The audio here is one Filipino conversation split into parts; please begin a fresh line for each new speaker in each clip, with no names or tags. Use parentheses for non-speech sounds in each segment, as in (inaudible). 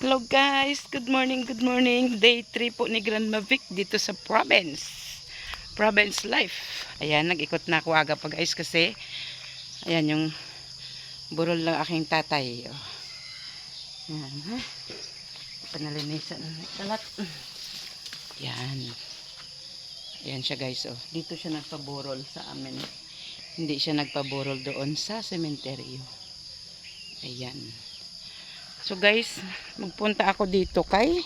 Hello guys, good morning, good morning. Day 3 po ni Grandma Vic dito sa province. Province life. Ayan, nag-ikot na ako aga pa guys kasi ayan yung burol ng aking tatay. Oh. Ayan, ha? Panalinisan kalat. Ayan. Ayan siya guys, oh. Dito siya nagpaburol sa amin. Hindi siya nagpaburol doon sa sementeryo. Ayan. So guys, magpunta ako dito kay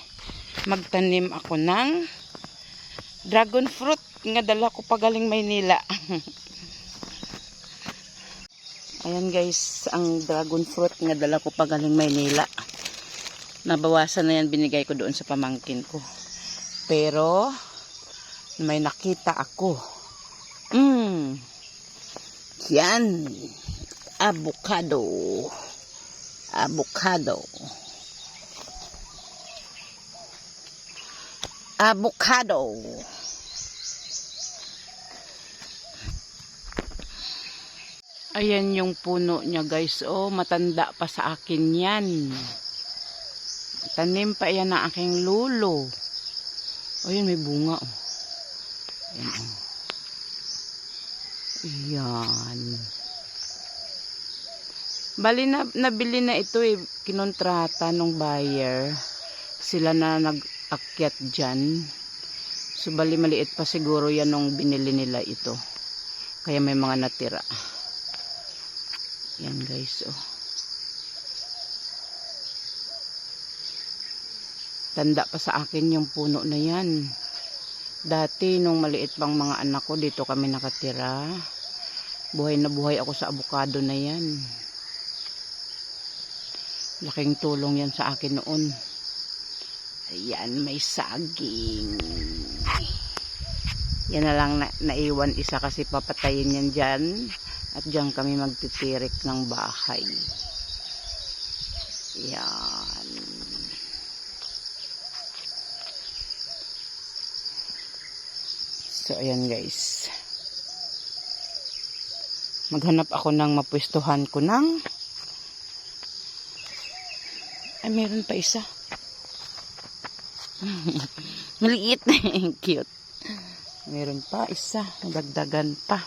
magtanim ako ng dragon fruit nga dala ko pa galing Maynila. (laughs) Ayan guys, ang dragon fruit nga dala ko pa galing Maynila. Nabawasan na yan binigay ko doon sa pamangkin ko. Pero may nakita ako. Mm. Yan. Avocado avocado. Avocado. Ayan yung puno niya guys. Oh, matanda pa sa akin yan. Tanim pa yan ng aking lulo. Oh, yan may bunga. Oh. Ayan. Ayan. Bali na nabili na ito eh kinontrata nung buyer. Sila na nag-akyat diyan. So bali maliit pa siguro yan nung binili nila ito. Kaya may mga natira. Yan guys oh. Tanda pa sa akin yung puno na yan. Dati nung maliit pang mga anak ko dito kami nakatira. Buhay na buhay ako sa abukado na yan. Laking tulong yan sa akin noon. Ayan, may saging. Yan na lang na, naiwan isa kasi papatayin yan dyan. At dyan kami magtitirik ng bahay. Yan. So, ayan guys. Maghanap ako ng mapwestuhan ko ng ay, meron pa isa. (laughs) Maliit. (laughs) Cute. Meron pa isa. Dagdagan pa.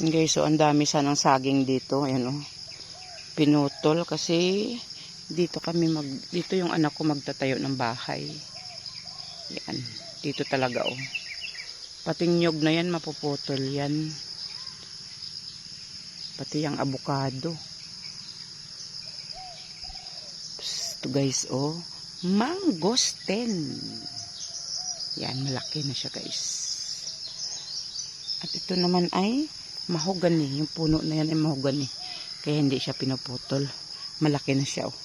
Guys, so ang dami sanang saging dito. Ayan o. Pinutol kasi dito kami mag dito yung anak ko magtatayo ng bahay. Yan. Dito talaga o. Pating nyog na yan mapuputol yan pati yung avocado. Ito guys oh. Mangosteen. Yan malaki na siya guys. At ito naman ay mahogani yung puno na yan ay mahogani kaya hindi siya pinuputol. Malaki na siya oh.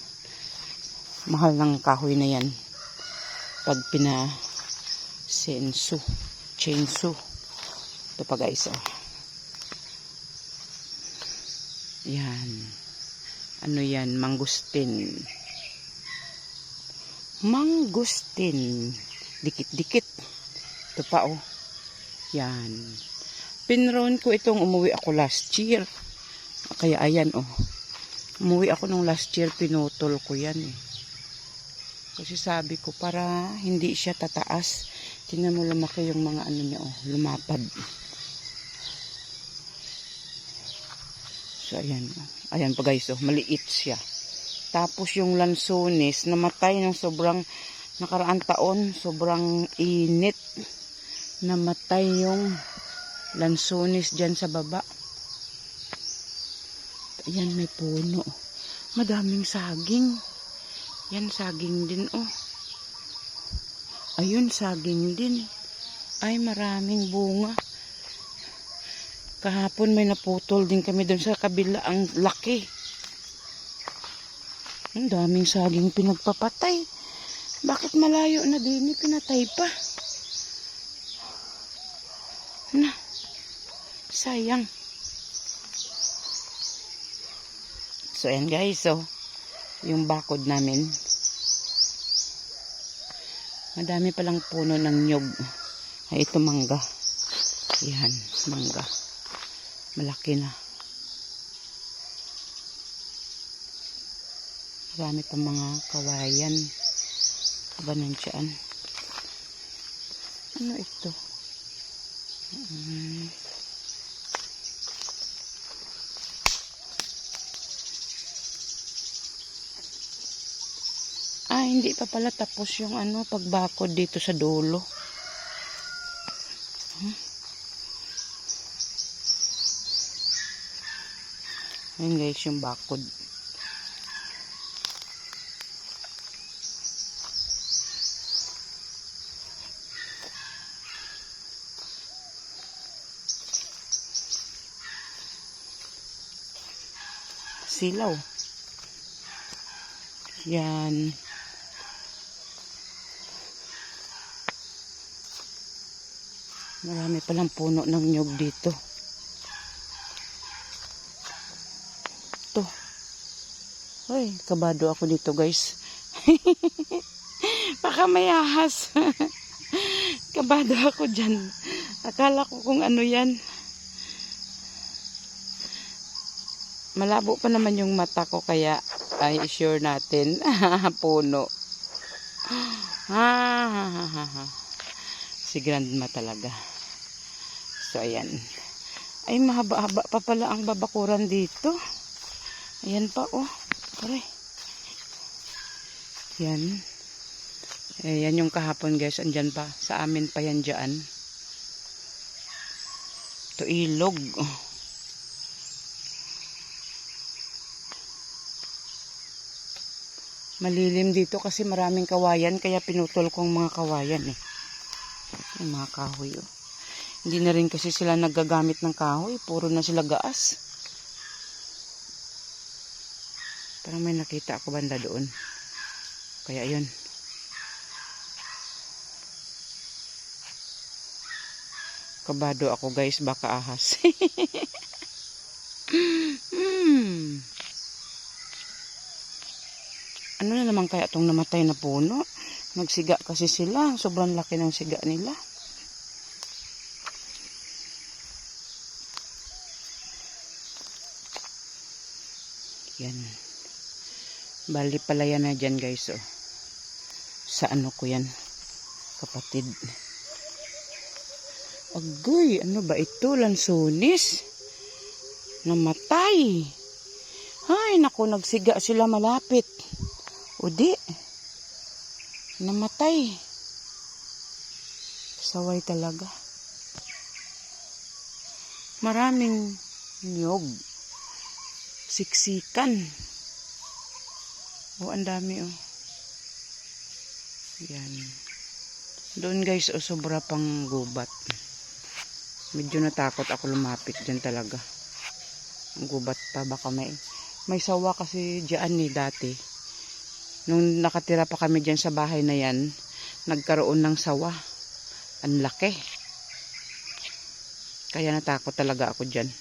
Mahal ng kahoy na yan. Pag pina sensu chainsaw ito pa guys oh Yan. Ano yan? Mangustin. Mangustin. Dikit-dikit. Ito pa oh. Yan. Pinroon ko itong umuwi ako last year. Kaya ayan oh. Umuwi ako nung last year. Pinutol ko yan eh. Kasi sabi ko para hindi siya tataas. Tingnan mo lumaki yung mga ano niya oh. Lumapad. So, ayan. Ayan pa guys, oh, maliit siya. Tapos yung lansones, namatay ng sobrang nakaraan taon, sobrang init. Namatay yung lansones dyan sa baba. Ayan, may puno. Madaming saging. Yan, saging din, oh. Ayun, saging din. Ay, maraming bunga. Kahapon may naputol din kami doon sa kabila. Ang laki. Ang daming saging pinagpapatay. Bakit malayo na din? Pinatay pa. Na. Sayang. So, ayan guys. So, yung bakod namin. Madami palang puno ng nyog. Ay, ito mangga. Yan, mangga malaki na. Marami pa mga kawayan. Kabanansyaan ano ito? Mm. Ah hindi pa pala tapos yung ano pagbakod dito sa dulo. Ayun guys, yung bakod. Silaw. Yan. Marami palang puno ng nyog dito. Ay, kabado ako dito guys. (laughs) Baka may ahas. (laughs) kabado ako dyan. Akala ko kung ano yan. Malabo pa naman yung mata ko kaya ay sure natin. (laughs) Puno. Ah, si grandma talaga. So, ayan. Ay, mahaba-haba pa pala ang babakuran dito. Ayan pa, oh. Pare. Yan. Ayan yung kahapon, guys. Andyan pa. Sa amin pa yan dyan. Ito ilog. Malilim dito kasi maraming kawayan kaya pinutol kong mga kawayan eh. Yung mga kahoy oh. Hindi na rin kasi sila nagagamit ng kahoy. Puro na sila gaas. Parang may nakita ako banda doon. Kaya yun. Kabado ako guys. Baka ahas. (laughs) hmm. Ano na naman kaya itong namatay na puno? Nagsiga kasi sila. Sobrang laki ng siga nila. Yan. Bali pala yan na dyan guys. Oh. Sa ano ko yan. Kapatid. Agoy, ano ba ito? Lansunis. Namatay. Ay, naku, nagsiga sila malapit. O di. Namatay. Saway talaga. Maraming nyog. Siksikan. O, ang dami oh. Yan. Doon guys, o sobra pang gubat. Medyo natakot ako lumapit dyan talaga. Ang gubat pa baka may may sawa kasi diyan ni dati. Nung nakatira pa kami dyan sa bahay na yan, nagkaroon ng sawa. Ang laki. Kaya natakot talaga ako dyan.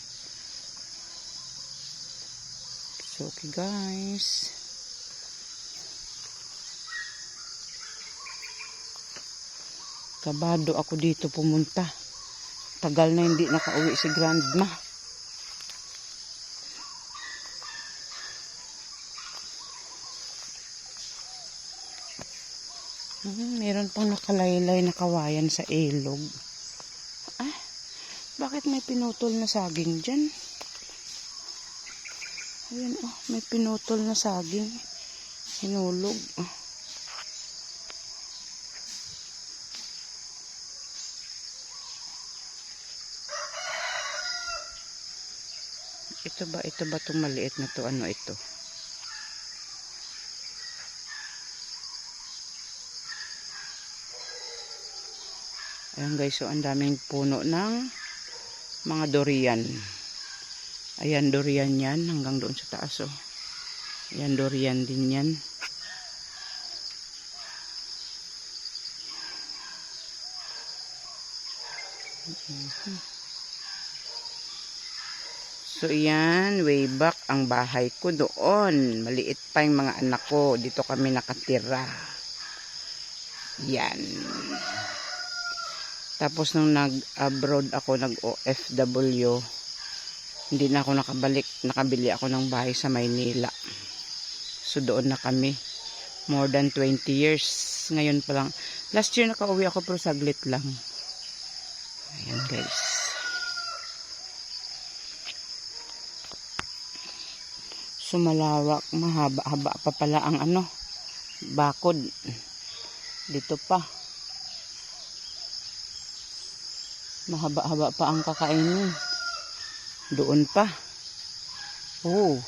So, okay guys. Kabado ako dito pumunta. Tagal na hindi nakauwi si grandma. Hmm, meron pang nakalaylay na kawayan sa ilog. Ah, bakit may pinutol na saging dyan? Ayan oh, may pinutol na saging. Hinulog. Oh. Ito ba, ito ba itong maliit na to? Ano ito? Ayan guys, so ang daming puno ng mga durian. Ayan, durian yan hanggang doon sa taas oh. Ayan, durian din yan. Mhm. So, yan, way back ang bahay ko doon. Maliit pa yung mga anak ko. Dito kami nakatira. Yan. Tapos nung nag-abroad ako, nag-OFW, hindi na ako nakabalik, nakabili ako ng bahay sa Maynila. So doon na kami. More than 20 years. Ngayon pa lang. Last year nakauwi ako pero saglit lang. Ayan guys. So malawak, mahaba-haba pa pala ang ano, bakod. Dito pa. Mahaba-haba pa ang kakainin. Doon pa. Oh.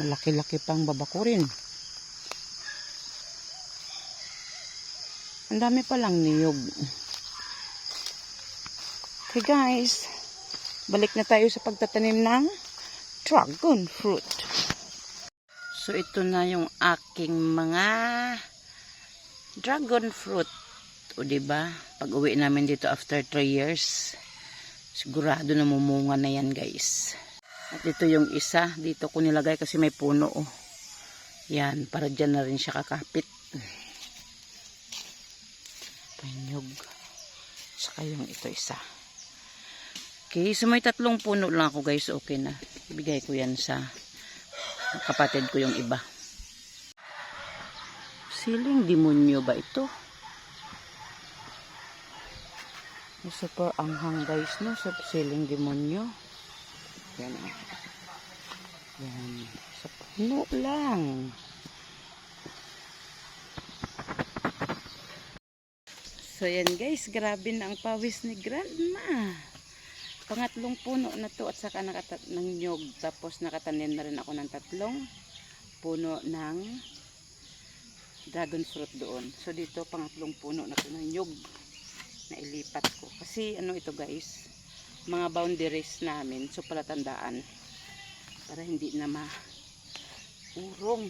Malaki-laki pang babakurin. Ang dami palang niyog. Okay guys. Balik na tayo sa pagtatanim ng dragon fruit. So ito na yung aking mga dragon fruit. O ba? Pag uwi namin dito after 3 years, sigurado na na yan, guys. At ito yung isa, dito ko nilagay kasi may puno oh. Yan, para dyan na rin siya kakapit. Panyog. Saka yung ito isa. Okay, so may tatlong puno lang ako guys, okay na. Ibigay ko yan sa kapatid ko yung iba. Siling demonyo ba ito? Super anghang guys no sa siling demonyo. Yan o. Yan. Sa puno lang. So yan guys, grabe na ang pawis ni Grandma. Pangatlong puno na to at saka nakata ng nyog. Tapos nakatanim na rin ako ng tatlong puno ng dragon fruit doon. So dito pangatlong puno na to ng nyog na ilipat ko. Kasi ano ito guys, mga boundaries namin. So palatandaan para hindi na ma-urong.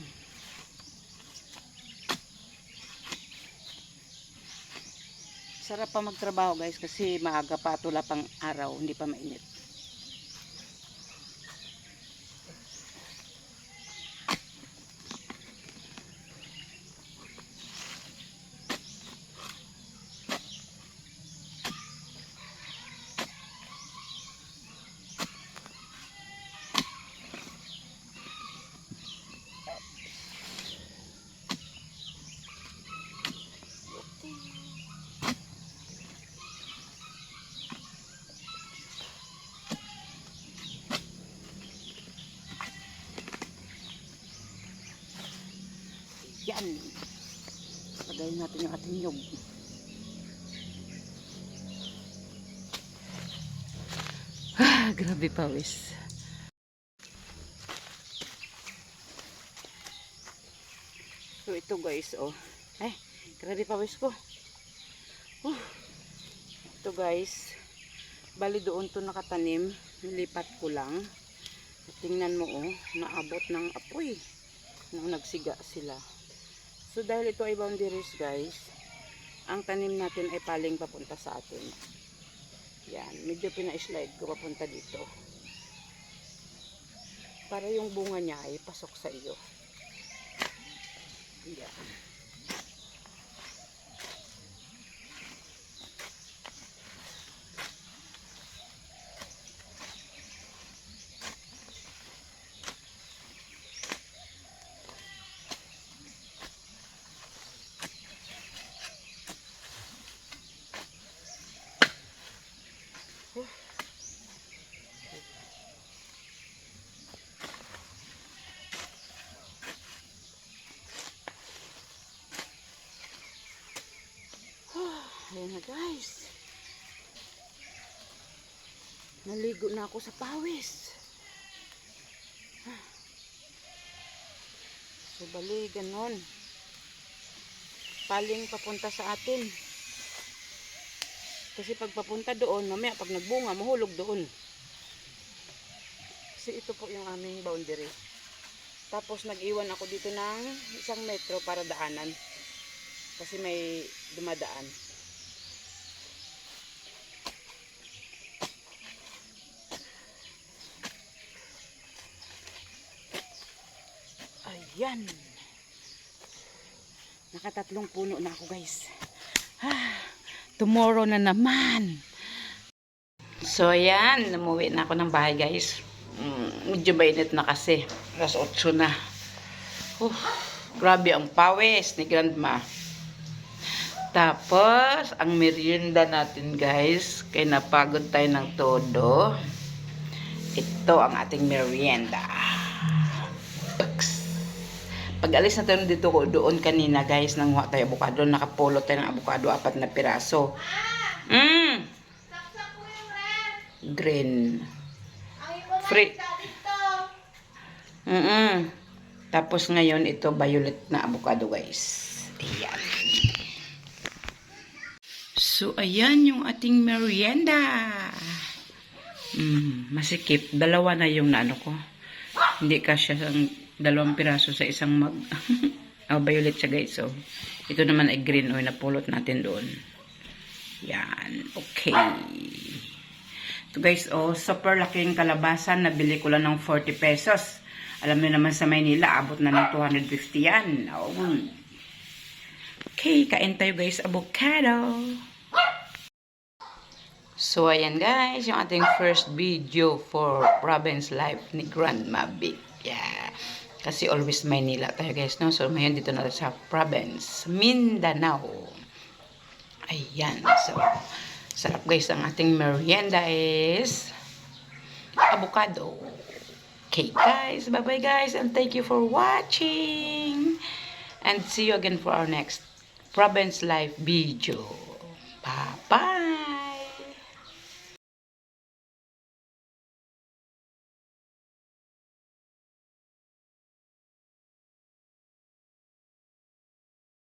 Sarap pa magtrabaho guys kasi maaga pa tula pang araw, hindi pa mainit. Yan. Lagayin natin yung ating nyog. Ah, grabe pawis. So ito guys, oh. Ay, grabe pawis ko. Oh. Ito guys. Bali doon to nakatanim. Nilipat ko lang. Tingnan mo oh, naabot ng apoy. Nang nagsiga sila. So dahil ito ay boundaries guys, ang tanim natin ay paling papunta sa atin. Yan, medyo pina-slide ko papunta dito. Para yung bunga niya ay pasok sa iyo. Yan. Ayan na guys. Naligo na ako sa pawis. So bali, ganon. Paling papunta sa atin. Kasi pag papunta doon, mamaya pag nagbunga, mahulog doon. Kasi ito po yung aming boundary. Tapos nag-iwan ako dito ng isang metro para daanan. Kasi may dumadaan. Ayan. Nakatatlong puno na ako guys. Ah, tomorrow na naman. So ayan, umuwi na ako ng bahay guys. Mm, medyo mainit na kasi. Alas 8 na. Uf, grabe ang pawis ni Grandma. Tapos, ang merienda natin guys, kay napagod tayo ng todo. Ito ang ating merienda. Pag alis na tayo dito ko doon kanina guys, nang tayo avocado, nakapulot tayo ng avocado, apat na piraso. Mm,
red.
green. Free.
dito.
Mm Tapos ngayon, ito violet na avocado guys. Ayan. So, ayan yung ating merienda. Mm, masikip. Dalawa na yung naano ko. Hindi kasya ang dalawang piraso sa isang mag. oh, (laughs) violet siya guys. So, ito naman ay green. O, napulot natin doon. Yan. Okay. Ito guys, oh, super laking kalabasan. Nabili ko lang ng 40 pesos. Alam niyo naman sa Maynila, abot na ng 250 yan. Oh. Okay, kain tayo guys, avocado. So, ayan guys, yung ating first video for province life ni Grandma Big. Yeah. Kasi always Maynila tayo guys, no? So, ngayon dito na sa province, Mindanao. Ayan. So, sarap guys. Ang ating merienda is avocado. Okay guys. Bye-bye guys. And thank you for watching. And see you again for our next Province Life video. Bye-bye.